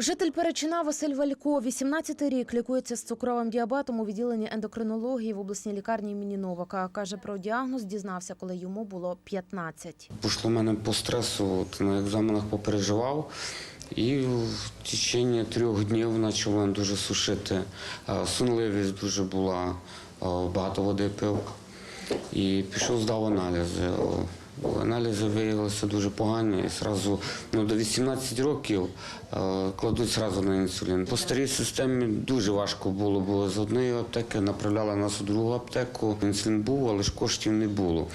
Житель Перечина Василь Валько, 18 рік, лікується з цукровим діабетом у відділенні ендокринології в обласній лікарні імені Новака. Каже, про діагноз дізнався, коли йому було 15. Пішло мене по стресу, от, на екзаменах попереживав. І в течение трьох днів почав мене дуже сушити. Е, Сонливість дуже була, е, багато води пив. І пішов, здав аналізи. Аналізи виявилися дуже погані. І сразу, ну, до 18 років е, кладуть сразу на інсулін. По старій системі дуже важко було, бо з однієї аптеки направляли нас у другу аптеку. Інсулін був, але ж коштів не було.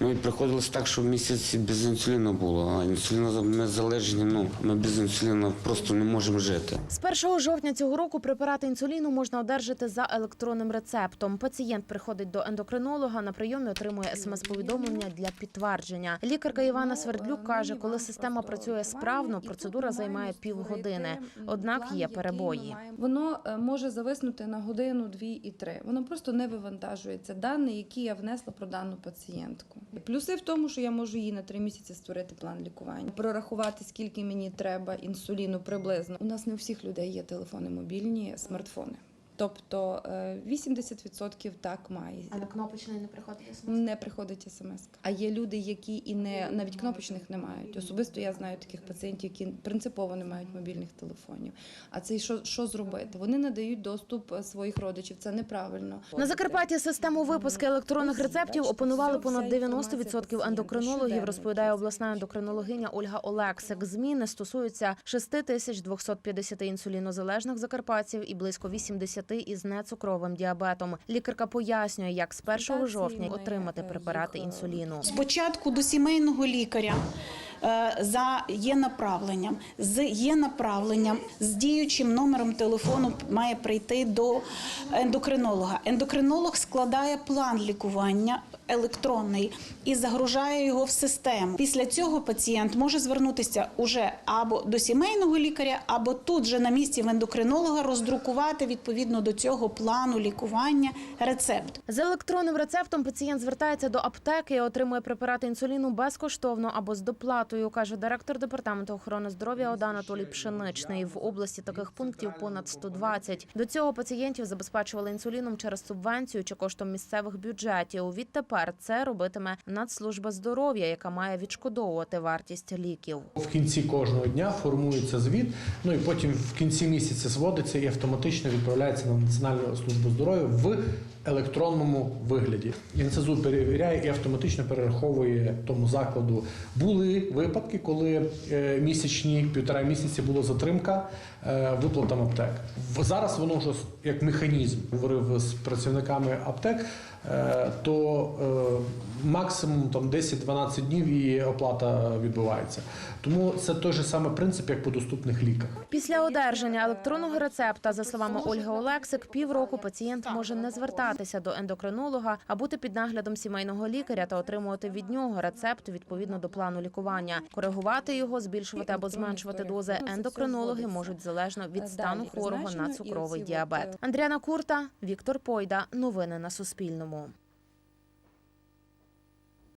Ну і приходилось так, що в місяці без інсуліну було. А інсуліну ми залежні, ну ми без інсуліну просто не можемо жити. З 1 жовтня цього року препарати інсуліну можна одержати за електронним рецептом. Пацієнт приходить до ендокринолога на прийомі, отримує смс-повідомлення для підтвердження. Лікарка Івана Свердлюк каже, коли система працює справно, процедура займає півгодини. Однак є перебої. Воно е, може зависнути на годину, дві і три. Воно просто не вивантажується. Дані, які я внесла про дану пацієнтку. Плюси в тому, що я можу їй на три місяці створити план лікування, прорахувати, скільки мені треба інсуліну приблизно. У нас не у всіх людей є телефони мобільні, смартфони. Тобто е, 80% так має. А на кнопочний не приходить Не приходить смс. А є люди, які і не навіть кнопочних не мають. Особисто я знаю таких пацієнтів, які принципово не мають мобільних телефонів. А це що, що зробити? Вони надають доступ е, своїх родичів. Це неправильно. На Закарпатті систему випуску електронних рецептів опанували понад 90% ендокринологів, розповідає обласна ендокринологиня Ольга Олексик. Зміни стосуються 6250 інсулінозалежних закарпатців і близько 80 із нецукровим діабетом. Лікарка пояснює, як з 1 жовтня отримати препарати інсуліну. Спочатку до сімейного лікаря за є направленням. З є направленням з діючим номером телефону має прийти до ендокринолога. Ендокринолог складає план лікування електронний і загружає його в систему. Після цього пацієнт може звернутися уже або до сімейного лікаря, або тут же на місці в ендокринолога роздрукувати відповідно до цього плану лікування рецепт. З електронним рецептом пацієнт звертається до аптеки отримує препарати інсуліну безкоштовно або з доплатою, каже директор департаменту охорони здоров'я Ода Анатолій Пшеничний. В області таких пунктів понад 120. До цього пацієнтів забезпечували інсуліном через субвенцію чи коштом місцевих бюджетів. Відтепер це робитиме Нацслужба здоров'я, яка має відшкодовувати вартість ліків. В кінці кожного дня формується звіт, ну і потім в кінці місяця зводиться і автоматично відправляється на Національну службу здоров'я в електронному вигляді. НСЗУ перевіряє і автоматично перераховує тому закладу. Були випадки, коли е, місячні півтора місяці була затримка е, виплатам аптек. Зараз воно вже як механізм говорив з працівниками аптек, е, то максимум там 10-12 днів і оплата відбувається. Тому це той же самий принцип, як по доступних ліках. Після одержання електронного рецепта, за словами Ольги Олексик, півроку пацієнт може не звертатися до ендокринолога, а бути під наглядом сімейного лікаря та отримувати від нього рецепт відповідно до плану лікування. Коригувати його, збільшувати або зменшувати дози ендокринологи можуть залежно від стану хворого на цукровий діабет. Андріана Курта, Віктор Пойда. Новини на Суспільному.